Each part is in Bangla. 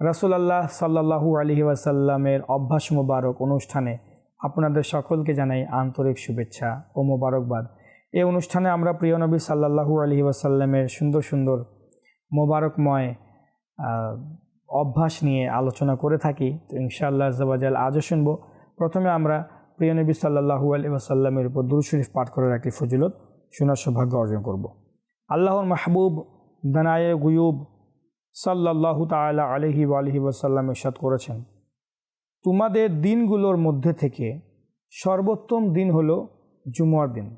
রাসুলাল্লাহ সাল্লাহু আলহি ওয়াসাল্লামের অভ্যাস মোবারক অনুষ্ঠানে আপনাদের সকলকে জানাই আন্তরিক শুভেচ্ছা ও মোবারকবাদ। এই অনুষ্ঠানে আমরা প্রিয় নবী সাল্লাহু আলহি ওয়াসাল্লামের সুন্দর সুন্দর মোবারকময় অভ্যাস নিয়ে আলোচনা করে থাকি। তো ইনশাআল্লাহ জবাজাল আজও শুনব। প্রথমে আমরা প্রিয় নবী সাল্লাহু আলহি ওয়াসাল্লামের উপর দুরূদ শরীফ পাঠ করার একটি ফজিলত, শোনার সৌভাগ্য অর্জন করব। আল্লাহর মাহবুব, দানায়ে গুয়ুব সাল্লাল্লাহু তাআলা আলহি আলহি ওয়াসাল্লাম ইরশাদ করেছেন, তোমাদের দিনগুলোর মধ্যে থেকে সর্বোত্তম দিন হলো জুমার দিন।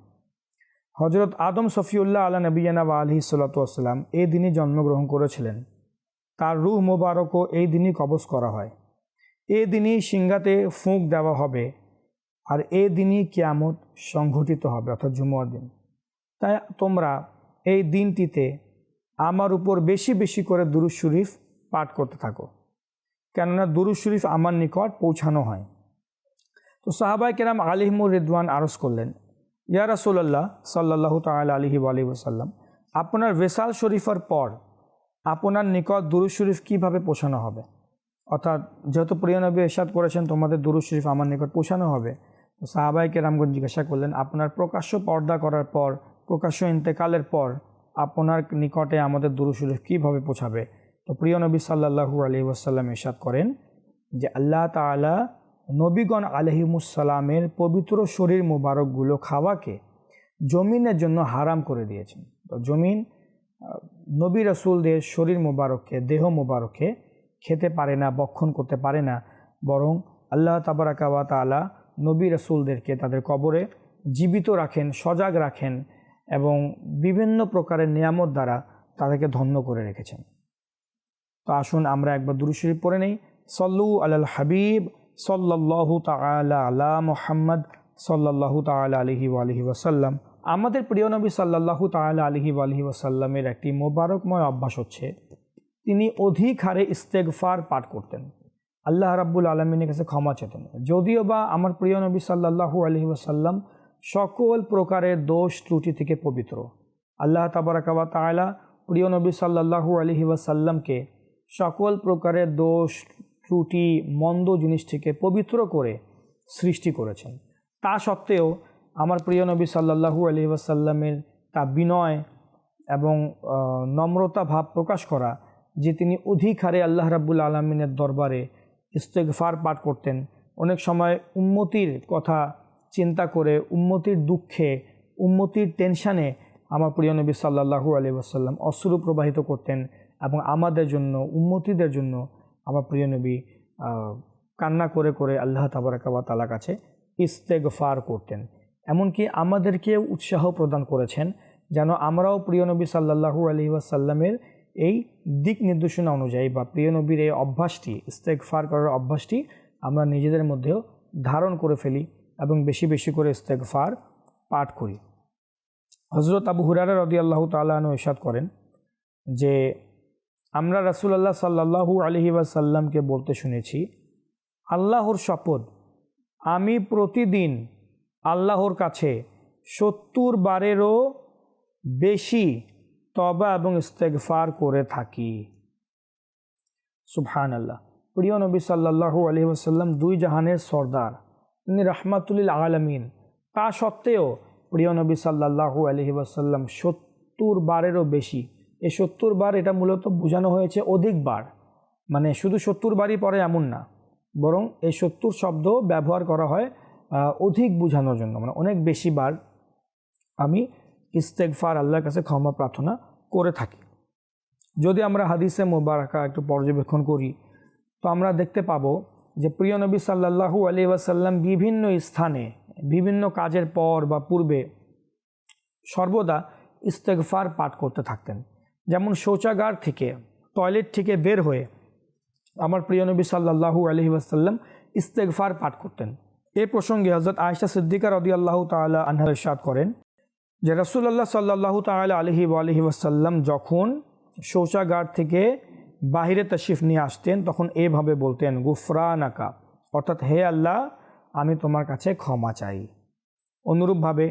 হজরত আদম সফিউল্লাহ আলা নবীনা বা আলহি সাল্লাতাম এই দিনই জন্মগ্রহণ করেছিলেন। তার রুহ মোবারকও এই দিনই কবজ করা হয়। এই দিনই সিংহাতে ফুঁক দেওয়া হবে আর এই দিনই কিয়ামত সংঘটিত হবে, অর্থাৎ জুমার দিন। তাই তোমরা এই দিনটিতে আমার উপর বেশি বেশি করে দুরুজ শরীফ পাঠ করতে থাকো। কেননা দুরুজ শরীফ আমার নিকট পৌঁছানো হয়। তো সাহাবাই কেরাম আলিহমুর রিদওয়ান আরজ করলেন, ইয়া রাসুল্লাহ সাল্লাহ তাল আলহি আলি ওসাল্লাম আপনার ভেসাল শরীফের পর আপনার নিকট দুরুজ শরীফ কীভাবে পৌঁছানো হবে? অর্থাৎ যেহেতু প্রিয় নবী এরশাদ করেছেন, তোমাদের দুরুজ শরীফ আমার নিকট পৌঁছানো হবে। সাহাবাই কেরামগঞ্জ জিজ্ঞাসা করলেন, আপনার প্রকাশ্য পর্দা করার পর, প্রকাশ্য ইন্তেকালের পর আপনার নিকটে আমাদের দুরু শরীফ কীভাবে পৌঁছাবে? তো প্রিয় নবী সাল্লাহু আলি ওয়াসাল্লাম ইরশাদ করেন যে আল্লাহ তালা নবীগণ আলহিমুসাল্লামের পবিত্র শরীর মোবারকগুলো খাওয়াকে জমিনের জন্য হারাম করে দিয়েছেন। তো জমিন নবী রসুলদের শরীর মোবারককে, দেহ মোবারককে খেতে পারে না, বক্ষণ করতে পারে না, বরং আল্লাহ তাবারাকাওয়া তালা নবী রসুলদেরকে তাদের কবরে জীবিত রাখেন, সজাগ রাখেন এবং বিভিন্ন প্রকারের নিয়ামত দ্বারা তাদেরকে ধন্য করে রেখেছেন। তো আসুন আমরা একবার দুরুশরীফ পড়ে নেই। সল্লু আলাল হাবিব সল্লাল্লাহু তাআলা আলা মুহাম্মদ সল্লাল্লাহু তাআলা আলহি আলহি ওয়াসাল্লাম। আমাদের প্রিয় নবী সাল্লাল্লাহু তাআলা আলহি আলহি ওয়াসাল্লামের একটি মোবারকময় অভ্যাস হচ্ছে, তিনি অধিক হারে ইস্তেগফার পাঠ করতেন। আল্লাহ রাব্বুল আলমিনের কাছে ক্ষমা চেতেন। যদিও বা আমার প্রিয় নবী সাল্লাল্লাহু আলহি ওয়াসাল্লাম সকল প্রকারের দোষ ত্রুটি থেকে পবিত্র। আল্লাহ তাবারাকাবা তাআলা প্রিয় নবী সাল্লাল্লাহু আলহি ওয়াসাল্লামকে সকল প্রকারের দোষ, ত্রুটি, মন্দ জিনিস থেকে পবিত্র করে সৃষ্টি করেছেন। তা সত্ত্বেও আমার প্রিয় নবী সাল্লাল্লাহু আলহি ওয়াসাল্লামের তা বিনয় এবং নম্রতা ভাব প্রকাশ করা যে তিনি অধিক হারে আল্লাহ রাব্বুল আলমিনের দরবারে ইস্তেগফার পাঠ করতেন। অনেক সময় উন্মতির কথা চিন্তা করে উন্মতির দুঃখে উন্মতির টেনশানে আমার প্রিয় নবী সাল্লাহু আলী ওসাল্লাম অশ্রু প্রবাহিত করতেন এবং আমাদের জন্য উন্মতিদের জন্য আমার প্রিয় নবী কান্না করে করে আল্লাহ তাবারাকাবা তালা কাছে ইস্তেগফার করতেন। এমনকি আমাদেরকে উৎসাহ প্রদান করেছেন যেন আমরাও প্রিয় নবী সাল্লাহু আলী ওয়াসাল্লামের এই দিক নির্দেশনা অনুযায়ী বা প্রিয় নবীর এই অভ্যাসটি, ইস্তেগফার করার অভ্যাসটি আমরা নিজেদের মধ্যেও ধারণ করে ফেলি। এবং বেশি বেশি করে ইস্তেগফার পাঠ করি। হজরত আবু হুরারা রদি আল্লাহ তালু ইরশাদ করেন যে, আমরা রাসুলাল্লাহ সাল্লাহু আলহি ওয়াসাল্লামকে বলতে শুনেছি, আল্লাহর শপথ, আমি প্রতিদিন আল্লাহর কাছে সত্তর বারেরও বেশি তবা এবং ইস্তেগফার করে থাকি। সুবহান আল্লাহ প্রিয় নবী সাল্লাহু আলহি ওয়াসাল্লাম দুই জাহানের সর্দার। তিনি রহমাতুলিল আলমিন। তা সত্ত্বেও প্রিয় নবী সাল্লাহু আলহি ওয়াসাল্লাম সত্তর বারেরও বেশি। এ সত্তর বার এটা মূলত বোঝানো হয়েছে অধিক বার। মানে শুধু সত্তর বারই পরে এমন না। বরং এই সত্তর শব্দ ব্যবহার করা হয় অধিক বোঝানোর জন্য। মানে অনেক বেশি বার আমি ইস্তেগফার, আল্লাহর কাছে ক্ষমা প্রার্থনা করে থাকি। যদি আমরা হাদিসে মোবারকা একটু পর্যবেক্ষণ করি, তো আমরা দেখতে পাবো যে প্রিয় নবী সাল্লাহু আলী ওয়াসাল্লাম বিভিন্ন স্থানে, বিভিন্ন কাজের পর বা পূর্বে সর্বদা ইস্তেগফার পাঠ করতে থাকতেন। যেমন শৌচাগার থেকে, টয়লেট থেকে বের হয়ে আমার প্রিয় নবী সাল্লাহু আলহি ওয়াসাল্লাম ইস্তেগফার পাঠ করতেন। এ প্রসঙ্গে হজরত আয়সা সিদ্দিকা রদি আল্লাহ তালা আনহার ইরশাদ করেন যে রসুল্লাহ সাল্লাহ তালা আলহি আলহি ওয়াসাল্লাম যখন শৌচাগার থেকে বাহিরে তশরিফ নিয়ে আসতেন, তখন এভাবে বলতেন, গুফরানাকা। অর্থাৎ, হে আল্লাহ, আমি তোমার কাছে ক্ষমা চাই। অনুরূপভাবে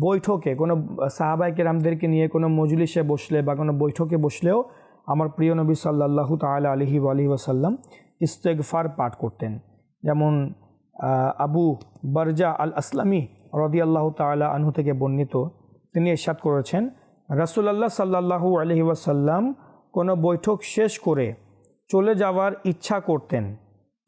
বৈঠকে কোনো সাহাবাই কেরামদেরকে নিয়ে কোনো মজলিসে বসলে বা কোনো বৈঠকে বসলেও আমার প্রিয় নবী সাল্লাহু তালা আলহি আলহি ওসাল্লাম ইস্তেগফার পাঠ করতেন। যেমন আবু বারজা আল আসলামী রদি আল্লাহ তালা আনহু থেকে বর্ণিত, তিনি এরশাদ করেছেন, রাসুলাল্লাহ সাল্লাহু আলহি ওয়াসাল্লাম কোনো বৈঠক শেষ করে চলে যাওয়ার ইচ্ছা করতেন।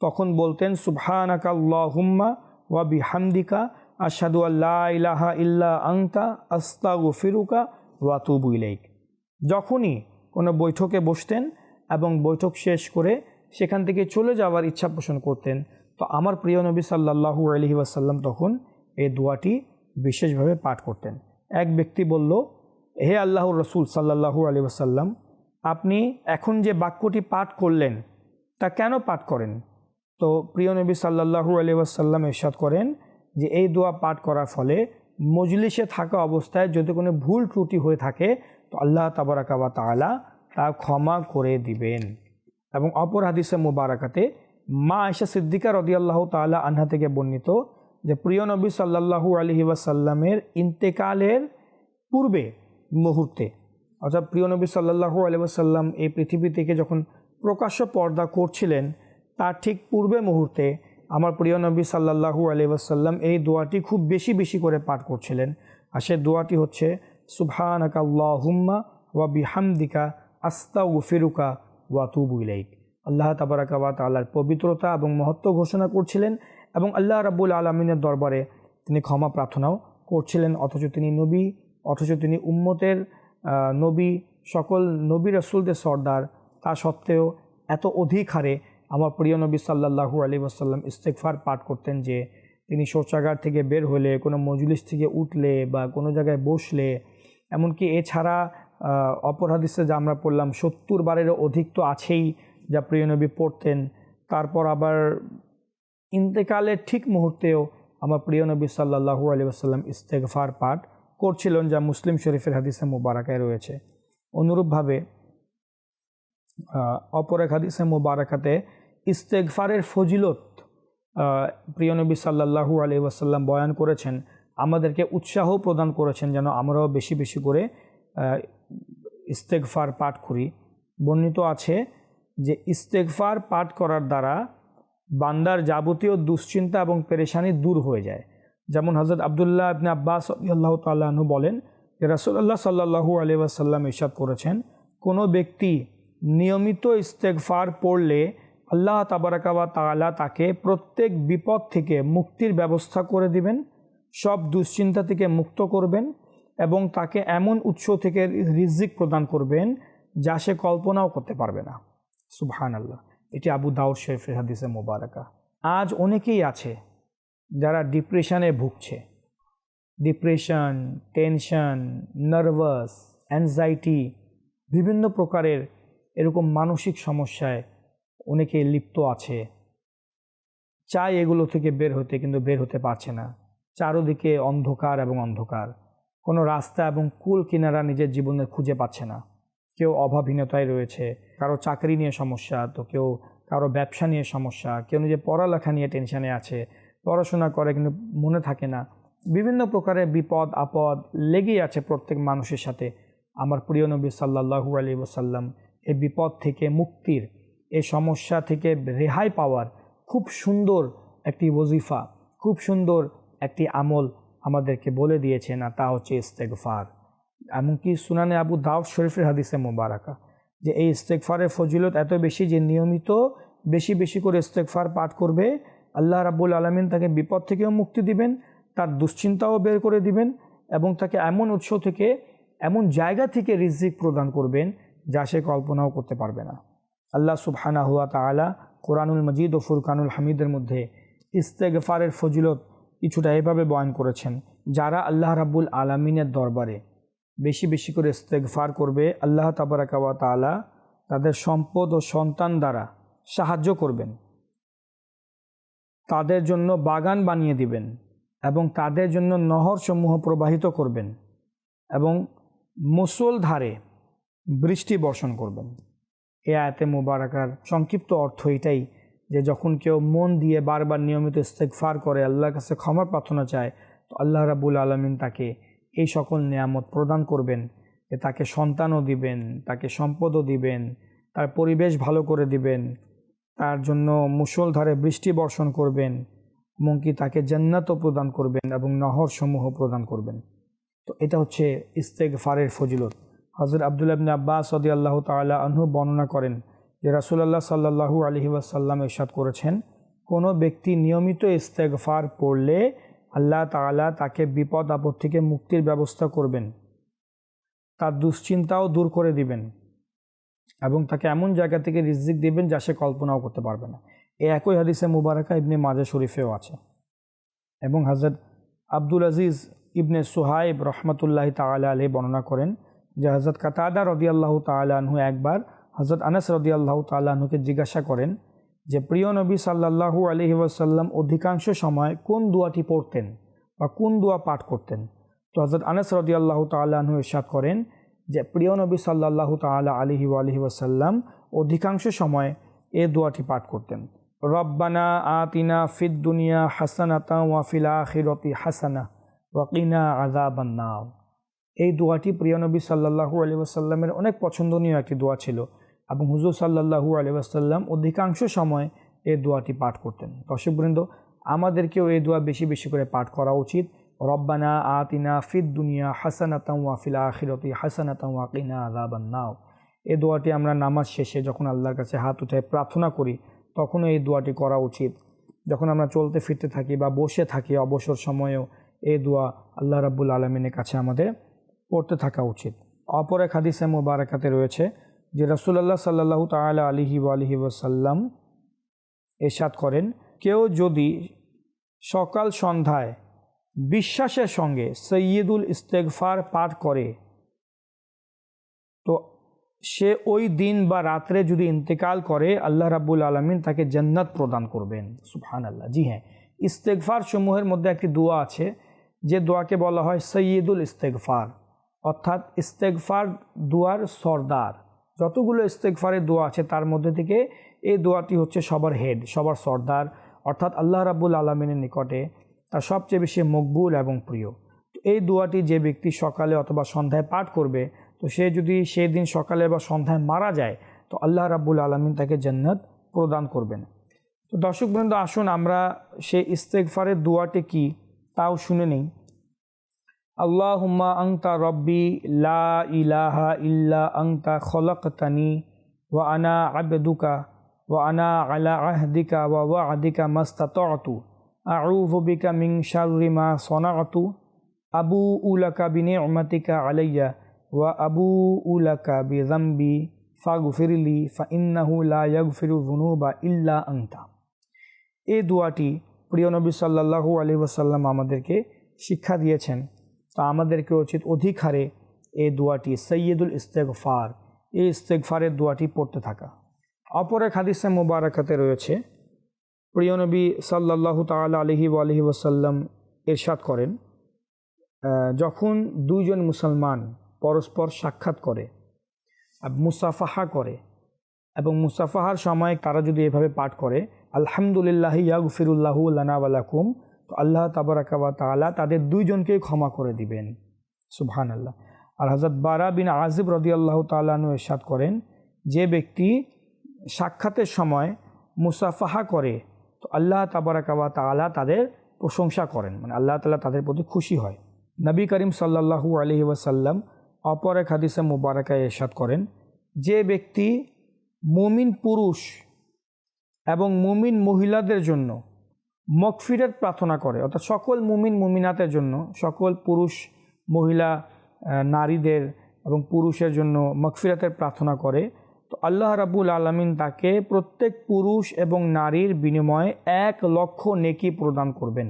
তখন বলতেন সুবহানাকা আল্লাহুম্মা ওয়া বিহামদিকা আশহাদু আল্লা ইলাহা ইল্লা আংতা আস্তাগফিরুকা ওয়া তুবু ইলাইক। যখনই কোনো বৈঠকে বসতেন এবং বৈঠক শেষ করে সেখান থেকে চলে যাওয়ার ইচ্ছা পোষণ করতেন, তো আমার প্রিয় নবী সাল্লাল্লাহু আলহি ওয়াসাল্লাম তখন এই দোয়াটি বিশেষভাবে পাঠ করতেন। এক ব্যক্তি বলল, হে আল্লাহর রসুল সাল্লাল্লাহু আলি ওয়াসাল্লাম আপনি এখন যে বাক্যটি পাঠ করলেন, তা কেন পাঠ করেন? তো প্রিয় নবী সাল্লাল্লাহু আলি ওয়াসাল্লাম ইরশাদ করেন যে, এই দোয়া পাঠ করার ফলে মজলিসে থাকা অবস্থায় যদি কোনো ভুল ত্রুটি হয়ে থাকে, তো আল্লাহ তাবারাকাবা তালা তা ক্ষমা করে দিবেন। এবং অপর হাদিসে মুবারাকাতে মা আয়সা সিদ্দিকা রদিয়াল্লাহ তাআলা আনহা থেকে বর্ণিত যে, প্রিয় নবী সাল্লাল্লাহু আলহি ওয়াসাল্লামের ইন্তেকালের পূর্বে মুহূর্তে অর্থাৎ প্রিয় নবী সাল্লাহু আলহাম এই পৃথিবী থেকে যখন প্রকাশ্য পর্দা করছিলেন, তার ঠিক পূর্বে মুহূর্তে আমার প্রিয় নবী সাল্লাহু আলহাম এই দোয়াটি খুব বেশি বেশি করে পাঠ করছিলেন। আর সে দোয়াটি হচ্ছে, সুবহানাকা আল্লাহুম্মা ওয়া বিহামদিকা আস্তা উফিরুকা ওয়া তুবু ইলাইক। আল্লাহ তাবারাকা তাআলার পবিত্রতা এবং মহত্ব ঘোষণা করছিলেন এবং আল্লাহ রাব্বুল আলমিনের দরবারে তিনি ক্ষমা প্রার্থনাও করছিলেন, অথচ তিনি নবী, অথচ তিনি উম্মতের নবী, সকল নবী রসুলদের সর্দার, তা সত্ত্বেও এত অধিক হারে আমার প্রিয় নবী সাল্লাহু আলী ওয়াসাল্লাম ইস্তেকফার পাঠ করতেন যে তিনি শৌচাগার থেকে বের হলে, কোনো মজলিস থেকে উঠলে বা কোনো জায়গায় বসলে, এমনকি এছাড়া অপর যা আমরা পড়লাম, সত্তর বারেরও অধিক তো আছেই যা প্রিয় নবী পড়তেন। তারপর আবার ইন্তেকালের ঠিক মুহূর্তেও আমার প্রিয় নবী সাল্লাহু আলী আসাল্লাম ইস্তেগফার পাঠ করছিলেন যা মুসলিম শরীফের হাদিসে মুবারাকায় রয়েছে। অনুরূপভাবে অপর এক হাদিসে মুবারাকাতে ইস্তেগফারের ফজিলত প্রিয় নবী সাল্লাহু আলী ওয়াসাল্লাম বয়ান করেছেন, আমাদেরকে উৎসাহ প্রদান করেছেন যেন আমরাও বেশি বেশি করে ইস্তেকফার পাঠ করি। বর্ণিত আছে যে ইস্তেগফার পাঠ করার দ্বারা বান্দার যাবতীয় দুশ্চিন্তা এবং পেরেশানি দূর হয়ে যায়। যেমন হজরত আবদুল্লাহ ইবনে আব্বাস আল্লাহ তাল্লাহ্ন বলেন যে রাসুল্লাহ সাল্লাহু আলি ওয়াসাল্লাম ইসাদ করেছেন, কোনো ব্যক্তি নিয়মিত ইস্তেগফার পড়লে আল্লাহ তাবারাকাবা তাআলা তাকে প্রত্যেক বিপদ থেকে মুক্তির ব্যবস্থা করে দিবেন, সব দুশ্চিন্তা থেকে মুক্ত করবেন এবং তাকে এমন উৎস থেকে রিজিক প্রদান করবেন যা সে কল্পনাও করতে পারবে না। সুবহান আল্লাহ এটি আবু দাউদ শরীফের হাদিসে মোবারকা। আজ অনেকেই আছে যারা ডিপ্রেশনে ভুগছে। ডিপ্রেশন, টেনশন, নার্ভাস, অ্যাংজাইটি, বিভিন্ন প্রকারের এরকম মানসিক সমস্যায় অনেকে লিপ্ত আছে। চায় এগুলো থেকে বের হতে, কিন্তু বের হতে পারছে না। চারোদিকে অন্ধকার এবং অন্ধকার। কোনো রাস্তা এবং কুল কিনারা নিজের জীবনে খুঁজে পাচ্ছে না। কেউ অভাবহীনতায় রয়েছে, কারও চাকরি নিয়ে সমস্যা, তো কেউ কারও ব্যবসা নিয়ে সমস্যা, কেউ নিজের পড়ালেখা নিয়ে টেনশানে আছে পড়াশোনা করে কিন্তু মনে থাকে না। বিভিন্ন প্রকারের বিপদ, আপদ লেগেই আছে প্রত্যেক মানুষের সাথে। আমার প্রিয় নবী সাল্লাহু আলী ওসাল্লাম এই বিপদ থেকে মুক্তির, এই সমস্যা থেকে রেহাই পাওয়ার খুব সুন্দর একটি ওজিফা, খুব সুন্দর একটি আমল আমাদেরকে বলে দিয়েছেন, আর তা হচ্ছে ইস্তেকফার এমনকি সুনানে আবু দাউদ শরীফের হাদিসে মোবারকা, যে এই ইস্তেগফারের ফজিলত এত বেশি যে নিয়মিত বেশি বেশি করে ইস্তেগফার পাঠ করবে আল্লাহ রাব্বুল আলমিন তাকে বিপদ থেকেও মুক্তি দিবেন, তার দুশ্চিন্তাও বের করে দিবেন এবং তাকে এমন উৎস থেকে, এমন জায়গা থেকে রিজিক প্রদান করবেন যা সে কল্পনাও করতে পারবে না। আল্লাহ সুবহানা হুয়া তালা কোরআনুল মজিদ ও ফুরকানুল হামিদের মধ্যে ইস্তেগফারের ফজিলত কিছুটা এভাবে বয়ন করেছেন, যারা আল্লাহ রাব্বুল আলমিনের দরবারে বেশি বেশি করে ইস্তেগফার করবে, আল্লাহ তাবারাকাওয়া তালা তাদের সম্পদ ও সন্তান দ্বারা সাহায্য করবেন। তাদের জন্য বাগান বানিয়ে দিবেন এবং তাদের জন্য নহরসমূহ প্রবাহিত করবেন এবং মুসলধারে বৃষ্টি বর্ষণ করবেন। এ আয়তে মুবারাকার সংক্ষিপ্ত অর্থ এটাই যে যখন কেউ মন দিয়ে বারবার নিয়মিত ইস্তেকফার করে, আল্লাহর কাছে ক্ষমার প্রার্থনা চায়, তো আল্লাহ রাবুল আলমিন তাকে এই সকল নিয়ামত প্রদান করবেন যে তাকে সন্তানও দিবেন, তাকে সম্পদও দিবেন, তার পরিবেশ ভালো করে দিবেন। তার জন্য মুসলধারে বৃষ্টি বর্ষণ করবেন, এমনকি তাকে জান্নাতও প্রদান করবেন এবং নহরসমূহ প্রদান করবেন। তো এটা হচ্ছে ইস্তেকফারের ফজিলত। হজরত আবদুল্লাহ ইবনে আব্বাস সদি আল্লাহ তালা আনহু বর্ণনা করেন যে রাসুলাল্লাহ সাল্লাহু আলহি ওয়াসাল্লাম ইরশাদ করেছেন, কোনো ব্যক্তি নিয়মিত ইস্তেগফার পড়লে আল্লাহ তাআলা তাকে বিপদ আপদ থেকে মুক্তির ব্যবস্থা করবেন। তার দুশ্চিন্তাও দূর করে দিবেন। এবং তাকে এমন জায়গা থেকে রিজিক দিবেন যা সে কল্পনাও করতে পারবে না। এ একই হাদিসে মুবারকা ইবনে মাজা শরীফেও আছে। এবং হজরত আব্দুল আজিজ ইবনে সুহাইব রহমতুল্লাহ তাআলা আলী বর্ণনা করেন যে হজরত কাতাদা রদিয়াল্লাহ তালাহু একবার হজরত আনাস রদিয়াল্লাহ তালাহুকে জিজ্ঞাসা করেন যে, প্রিয় নবী সাল্লাহু আলহি ওয়াসাল্লাম অধিকাংশ সময় কোন দোয়াটি পড়তেন বা কোন দোয়া পাঠ করতেন? তো হজরত আনাস রদিয়াল্লাহ তালাহু ইরশাদ করেন যে প্রিয় নবী সাল্লাহু তালা আলহি আলহি ওয়াসাল্লাম অধিকাংশ সময় এ দোয়াটি পাঠ করতেন। রব্বানা আতিনা ফিদ দুনিয়া হাসানাতা ওয়াফিল আখিরতি হাসানা ওয়াকিনা আজাবান্নাও এই দোয়াটি প্রিয় নবী সাল্লাহু আলি আসাল্লামের অনেক পছন্দনীয় একটি দোয়া ছিল এবং হুজুর সাল্লাহু আলি আসাল্লাম অধিকাংশ সময় এই দোয়াটি পাঠ করতেন। দর্শকবৃন্দ আমাদেরকেও এই দোয়া বেশি বেশি করে পাঠ করা উচিত। রব্বানা আতিনা ফিদ দুনিয়া হাসানাতাম ওয়াফিল আখিরতি হাসানাতাম ওয়াকিনা আজাবান্নাও এই দোয়াটি আমরা নামাজ শেষে যখন আল্লাহর কাছে হাত উঠে প্রার্থনা করি, তখনও এই দোয়াটি করা উচিত। যখন আমরা চলতে ফিরতে থাকি বা বসে থাকি অবসর সময়েও এই দোয়া আল্লাহ রাব্বুল আলমিনের কাছে আমাদের পড়তে থাকা উচিত। অপর এক হাদিসে মোবারকাতে রয়েছে যে রসুল্লাহ সাল্লাহ তালা আলিহি আলহি ওসাল্লাম এরশাদ করেন, কেউ যদি সকাল সন্ধ্যায় বিশ্বাসের সঙ্গে সৈয়দুল ইস্তেগফার পাঠ করে। তো সে ওই দিন বা রাত্রে যদি ইন্তেকাল করে, আল্লাহ রাব্বুল আলমিন তাকে জান্নাত প্রদান করবেন। সুবহান আল্লাহ জি হ্যাঁ ইস্তেগফার সমূহের মধ্যে একটি দোয়া আছে, যে দোয়াকে বলা হয় সৈয়দুল ইস্তেগফার। অর্থাৎ ইস্তেগফার দুয়ার সর্দার। যতগুলো ইস্তেগফারের দোয়া আছে, তার মধ্যে থেকে এই দোয়াটি হচ্ছে সবার হেড, সবার সর্দার। অর্থাৎ আল্লাহ রাবুল আলমিনের নিকটে তার সবচেয়ে বেশি মকবুল এবং প্রিয়। এই দোয়াটি যে ব্যক্তি সকালে অথবা সন্ধ্যায় পাঠ করবে, তো সে যদি সেই দিন সকালে বা সন্ধ্যায় মারা যায়, তো আল্লাহ রাবুল আলমিন তাকে জান্নাত প্রদান করবেন। তো দর্শক দর্শকবৃন্দ আসুন আমরা সেই ইস্তেগফারের দোয়াটি কি তাও শুনে নিই। আল্লাহুম্মা আংতা রব্বি লা ইলাহা ইল্লা আংতা খলকতানি ওয়া আনা আবেদুকা ওয়া আনা আলা আহদিকা ওয়া ওয়া আদিকা মাস্তাতু আউযু শাররি মা সনাতু আবু উলাকা বিনি'মাতিকা আলাইয়া, ওয়া আবু উলাকা বিযামবি ফাগফিরলি, ফাইন্নাহু লা ইয়াগফিরু যুনুবা ইল্লা আনতা। এই দোয়াটি প্রিয় নবী সাল্লাল্লাহু আলাইহি ওয়াসাল্লাম আমাদেরকে শিক্ষা দিয়েছেন। তা আমাদেরকে উচিত অধিক হারে এই দোয়াটি সৈয়দুল ইস্তেগফার, এই ইস্তেগফারের দোয়াটি পড়তে থাকা। অপর এক হাদিসে মুবারাকাতে রয়েছে প্রিয় নবী সাল্লাহু তাল আলহি আলহি ওসাল্লাম এরশাদ করেন যখন দুইজন মুসলমান পরস্পর সাক্ষাৎ করে মুসাফাহা করে, এবং মুসাফাহার সময় তারা যদি এভাবে পাঠ করে, আলহামদুলিল্লাহ ইয়াগফিরুল্লাহু লানাওয়ালাকুম তো আল্লাহ তাবারাকাবা তালা তাদের দুইজনকেই ক্ষমা করে দিবেন। সুবহান আল্লাহ আর হজরত বারা বিন আজিব রদি আল্লাহ তালু এরশাদ করেন, যে ব্যক্তি সাক্ষাতের সময় মুসাফাহা করে তো আল্লাহ তাবারাকাবা তালা তাদের প্রশংসা করেন। মানে আল্লাহ তালা তাদের প্রতি খুশি হয়। নবী করিম সাল্লাহু আলহি ওয়াসাল্লাম অপর এক হাদিসে মুবারাকায় এরশাদ করেন, যে ব্যক্তি মুমিন পুরুষ এবং মুমিন মহিলাদের জন্য মকফিরের প্রার্থনা করে, অর্থাৎ সকল মুমিন মুমিনাতের জন্য, সকল পুরুষ, মহিলা নারীদের এবং পুরুষের জন্য মকফিরাতের প্রার্থনা করে তো আল্লাহ রাবুল আলমিন তাকে প্রত্যেক পুরুষ এবং নারীর বিনিময়ে এক লক্ষ নেকি প্রদান করবেন।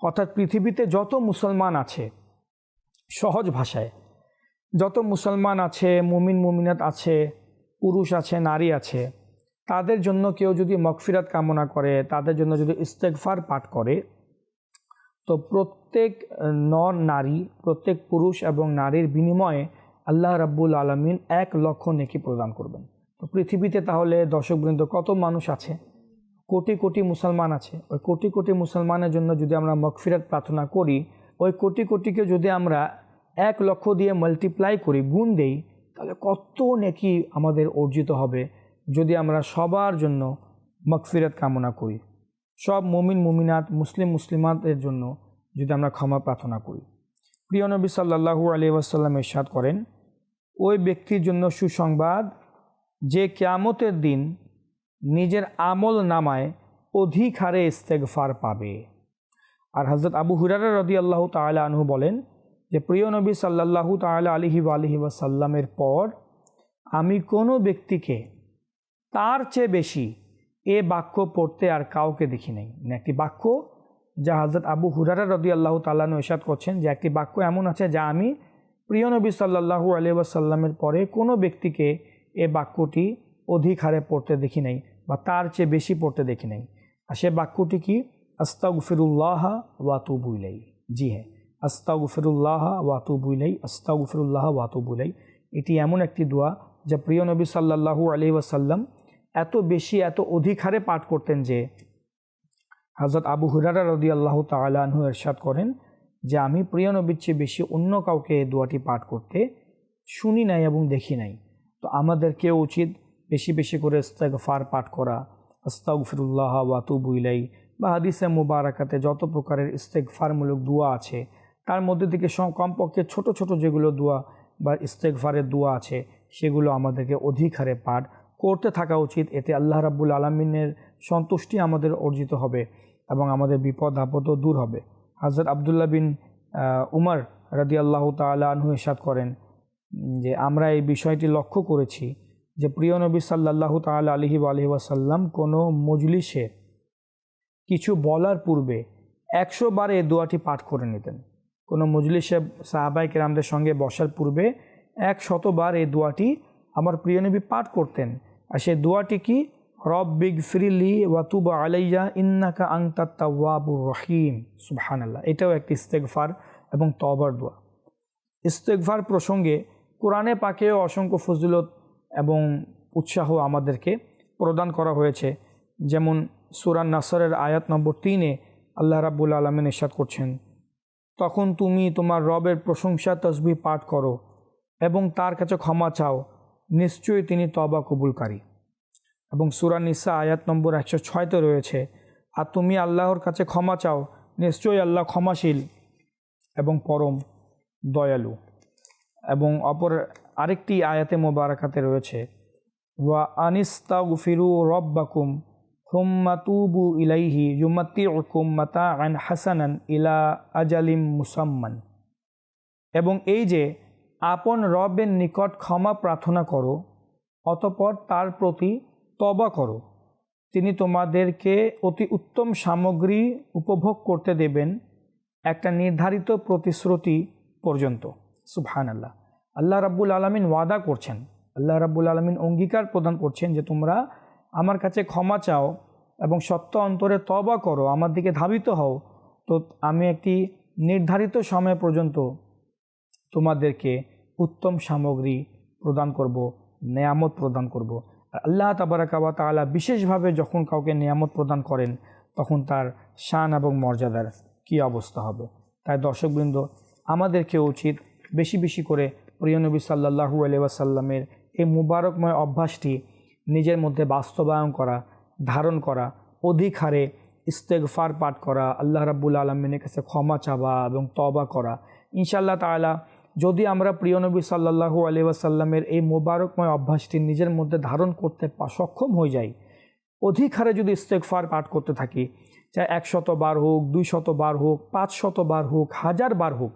অর্থাৎ পৃথিবীতে যত মুসলমান আছে, সহজ ভাষায়, যত মুসলমান আছে, মুমিন, মুমিনাত আছে, পুরুষ আছে, নারী আছে, তাদের জন্য কেউ যদি মকফিরাত কামনা করে, তাদের জন্য যদি ইস্তেকফার পাঠ করে, তো প্রত্যেক নর নারী, প্রত্যেক পুরুষ এবং নারীর বিনিময়ে আল্লাহ রাব্বুল আলমিন এক লক্ষ নেকি প্রদান করবেন। তো পৃথিবীতে তাহলে দর্শকবৃন্দ কত মানুষ আছে? কোটি কোটি মুসলমান আছে। ওই কোটি কোটি মুসলমানের জন্য যদি আমরা মকফিরাত প্রার্থনা করি, ওই কোটি কোটিকে যদি আমরা এক লক্ষ দিয়ে মাল্টিপ্লাই করি, গুণ দেই, তাহলে কত নেকি আমাদের অর্জিত হবে যদি আমরা সবার জন্য মকফিরাত কামনা করি। সব মুমিন, মুমিনাত, মুসলিম, মুসলিমাতের জন্য যদি আমরা ক্ষমা প্রার্থনা করি। প্রিয় নবী সাল্লাহু আলী ওয়াসাল্লাম ইরশাদ করেন, ওই ব্যক্তির জন্য সুসংবাদ, যে কেয়ামতের দিন নিজের আমল নামায় অধিক হারে ইস্তেগফার পাবে। আর হজরত আবু হুরারা রদি আল্লাহ তালা আনহু বলেন যে, প্রিয় নবী সাল্লাহু তালা আলিহি আলহি ওয়াসাল্লামের পর আমি কোনো ব্যক্তিকে তার চেয়ে বেশি এ বাক্য পড়তে আর কাউকে দেখি নাই। মানে একটি বাক্য যা হজরত আবু হুরারা রদি আল্লাহ তাল্লাহ ইসাদ করছেন যে একটি বাক্য এমন আছে যা আমি প্রিয় নবী সাল্লাহু আলিয়া সাল্লামের পরে কোনো ব্যক্তিকে এ বাক্যটি অধিক হারে পড়তে দেখি নাই বা তার চেয়ে বেশি পড়তে দেখি নাই। আর সে বাক্যটি কি? আস্তাগফিরুল্লাহ ওয়াতুবুইলাই জি হ্যাঁ আস্তাগফিরুল্লাহ ওয়াতুবুইলাই আস্তাগফিরুল্লাহ ওয়াতুবুইলাই এটি এমন একটি দোয়া যা প্রিয় নবী সাল্লাহু আলি ওয়াসাল্লাম এত বেশি, এত অধিক হারে পাঠ করতেন যে হজরত আবু হুরারা রদি আল্লাহ তালাহু এরশাদ করেন যে আমি প্রিয় নবীর চেয়ে বেশি অন্য কাউকে এই দোয়াটি পাঠ করতে শুনি নাই এবং দেখি নাই। তো আমাদেরকেও উচিত বেশি বেশি করে ইস্তেগফার পাঠ করা, আস্তাগফিরুল্লাহ ওয়াতুবুইলাই বা হাদিসে মুবারাকাতে যত প্রকারের ইস্তেগফারমূলক দোয়া আছে, তার মধ্যে থেকে সব কমপক্ষে ছোট ছোট যেগুলো দোয়া বা ইস্তেগফারের দোয়া আছে, সেগুলো আমাদেরকে অধিক হারে পাঠ করতে থাকা উচিত। এতে আল্লাহ রাব্বুল আলমিনের সন্তুষ্টি আমাদের অর্জিত হবে। এবং আমাদের বিপদ আপদও দূর হবে। হাজরত আবদুল্লাহ বিন উমর রাদি আল্লাহ তালা ইসাদ করেন যে, আমরা এই বিষয়টি লক্ষ্য করেছি যে, প্রিয় নবী সাল্লাহ তাল আলহি আলহি ওয়াসাল্লাম কোনো মজলিসে কিছু বলার পূর্বে একশো বার এই দোয়াটি পাঠ করে নিতেন। কোনো মজলিসে সাহাবাই কেরামদের সঙ্গে বসার পূর্বে এক শতবার এই দোয়াটি আমার প্রিয় নবী পাঠ করতেন। আর সেই দোয়াটি কি? রব বিগ ফিরিলি ওয়াতুব আলাইয়া ইন্নাকা আংতা তাওয়াবুর রহিম। সুবহানাল্লাহ। এটাও একটি ইস্তেকফার এবং তবার দোয়া। ইস্তেকফার প্রসঙ্গে কোরআনে পাকেও অসংখ্য ফজিলত এবং উৎসাহ আমাদেরকে প্রদান করা হয়েছে। যেমন সুরান নাসরের আয়াত নম্বর তিনে আল্লাহ রাব্বুল আলমিন ইসাদ করছেন, তখন তুমি তোমার রবের প্রশংসা তসবি পাঠ করো এবং তার কাছে ক্ষমা চাও। নিশ্চয়ই তিনি তবা কবুলকারী। এবং সুরা নিসা আয়াত নম্বর একশো ছয়তে রয়েছে, আর তুমি আল্লাহর কাছে ক্ষমা চাও, নিশ্চয়ই আল্লাহ ক্ষমাশীল এবং পরম দয়ালু। এবং অপর আরেকটি আয়াতে মোবারকাতে রয়েছে, ওয়া আনিস্তা গুফিরু রব্বাকুম হুম্মা তুবু ইলাইহি জুমাতি ওকুম মাতা আন হাসানান ইলা আজালিম মুসাম্মান। এবং এই যে, আপন রবের নিকট ক্ষমা প্রার্থনা করো, অতপর তার প্রতি তবা করো। তিনি তোমাদেরকে অতি উত্তম সামগ্রী উপভোগ করতে দেবেন একটা নির্ধারিত প্রতিশ্রুতি পর্যন্ত। সুবহান আল্লাহ আল্লাহ রাব্বুল আলমিন ওয়াদা করছেন। আল্লাহ রাব্বুল আলমিন অঙ্গীকার প্রদান করছেন যে তোমরা আমার কাছে ক্ষমা চাও এবং সত্য অন্তরে তবা করো, আমার দিকে ধাবিত হও। তো আমি একটি নির্ধারিত সময় পর্যন্ত তোমাদেরকে উত্তম সামগ্রী প্রদান করব, নেয়ামত প্রদান করব। আল্লাহ তাবারাকাবা তালা বিশেষভাবে যখন কাউকে নিয়ামত প্রদান করেন, তখন তার শান এবং মর্যাদার কি অবস্থা হবে? তাই দর্শকবৃন্দ আমাদেরকে উচিত বেশি বেশি করে প্রিয় নবী সাল্লাহু আলিয়াসাল্লামের এই মুবারকময় অভ্যাসটি নিজের মধ্যে বাস্তবায়ন করা, ধারণ করা, অধিক হারে ইস্তেগফার পাঠ করা, আল্লাহ রাব্বুল আলমিনের কাছে ক্ষমা চাওয়া এবং তবা করা ইনশাল্লাহ তালা যদি আমরা প্রিয় নবী সাল্লাহু আলিয়াসাল্লামের এই মোবারকময় অভ্যাসটি নিজের মধ্যে ধারণ করতে সক্ষম হয়ে যাই অধিক হারে যদি ইস্তেকফার পাঠ করতে থাকি, চাই একশত বার হোক দুই শত বার হোক পাঁচ শত বার হোক, হাজার বার হোক,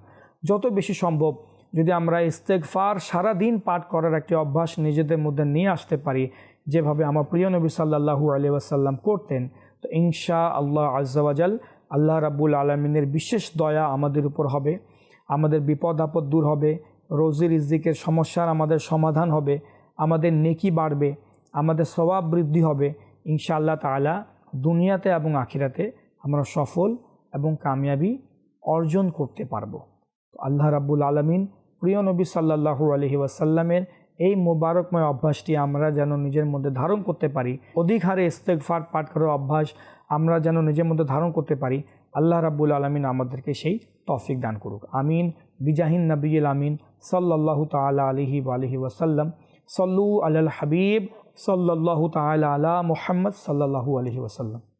যত বেশি সম্ভব যদি আমরা ইস্তেকফার সারা দিন পাঠ করার একটি অভ্যাস নিজেদের মধ্যে নিয়ে আসতে পারি, যেভাবে আমার প্রিয় নবী সাল্লাহু আলিয়াসাল্লাম করতেন, তো ইনশা আল্লাহ আজাল আল্লাহ রাবুল আলমিনের বিশেষ দয়া আমাদের উপর হবে। আমাদের বিপদ আপদ দূর হবে রোজির ইজিকের সমস্যার আমাদের সমাধান হবে, আমাদের নেকি বাড়বে, আমাদের স্বভাব বৃদ্ধি হবে। ইনশাআল্লাহ তাআলা দুনিয়াতে এবং আখিরাতে আমরা সফল এবং কামিয়াবি অর্জন করতে পারব। আল্লাহ রাব্বুল আলমিন প্রিয় নবী সাল্লাহু আলহি ওয়াসাল্লামের এই মোবারকময় অভ্যাসটি আমরা যেন নিজের মধ্যে ধারণ করতে পারি, অধিক হারে ইস্তেকফার পাঠ করার অভ্যাস আমরা যেন নিজের মধ্যে ধারণ করতে পারি, আল্লাহ রাব্বুল আলমিন আমাদেরকে সেই তৌফিক দান করুক। আমিন। বিজাহিন নবীল আমিন। সাল্লাল্লাহু তালা আলহি আলহি ওয়াসাল্লাম। সল্লু আল হাবিব। সাল্লাহ তালা আলা মোহাম্মদ সাল্লাল্লাহু আলহি ওয়াসাল্লাম।